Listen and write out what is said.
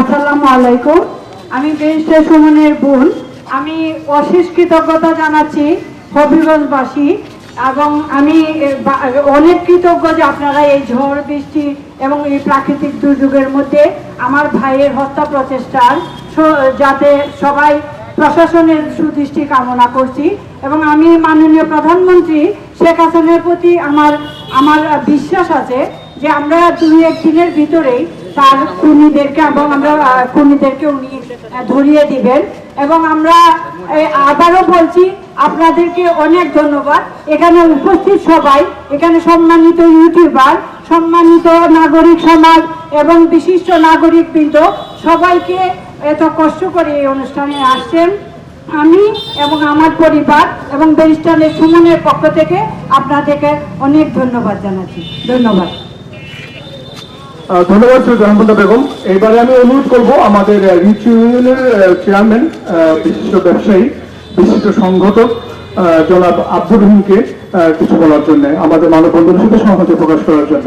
আসসালামু আলাইকুম। আমি বেরিস্টার সুমনের বোন। আমি অশেষ কৃতজ্ঞতা জানাচ্ছি হবিগঞ্জবাসী এবং আমি অনেক কৃতজ্ঞ যে আপনারা এই ঝড়, বৃষ্টি এবং এই প্রাকৃতিক দুর্যোগের মধ্যে আমার ভাইয়ের হত্যা প্রচেষ্টার যাতে সবাই প্রশাসনের সুদৃষ্টি কামনা করছি এবং আমি মাননীয় প্রধানমন্ত্রী শেখ হাসিনার প্রতি আমার আমার বিশ্বাস আছে যে আমরা দুই এক দিনের ভিতরেই তার খুনিদেরকে এবং আমরা আহ, উনি ধরিয়ে দিবেন। এবং আমরা আবারও বলছি আপনাদেরকে অনেক ধন্যবাদ। এখানে উপস্থিত সবাই এখানে সম্মানিত ইউটিউবার সম্মানিত নাগরিক সমাজ এবং বিশিষ্ট নাগরিক বৃন্দ সবাইকে এত কষ্ট করে এই অনুষ্ঠানে আসছেন। আমি এবং আমার পরিবার এবং ব্যারিস্টারের সুমনের পক্ষ থেকে আপনাদেরকে অনেক ধন্যবাদ জানাচ্ছি। ধন্যবাদ। ধন্যবাদ শ্রী জাহানবন্দা বেগম। এবারে আমি অনুরোধ করব আমাদের রিচ ইউনিয়নের চেয়ারম্যান বিশিষ্ট ব্যবসায়ী, বিশিষ্ট সংগঠক জনাব আব্দুর রহিমকে কিছু বলার জন্য, আমাদের মানববন্ধনের সাথে সহমতি প্রকাশ করার জন্য।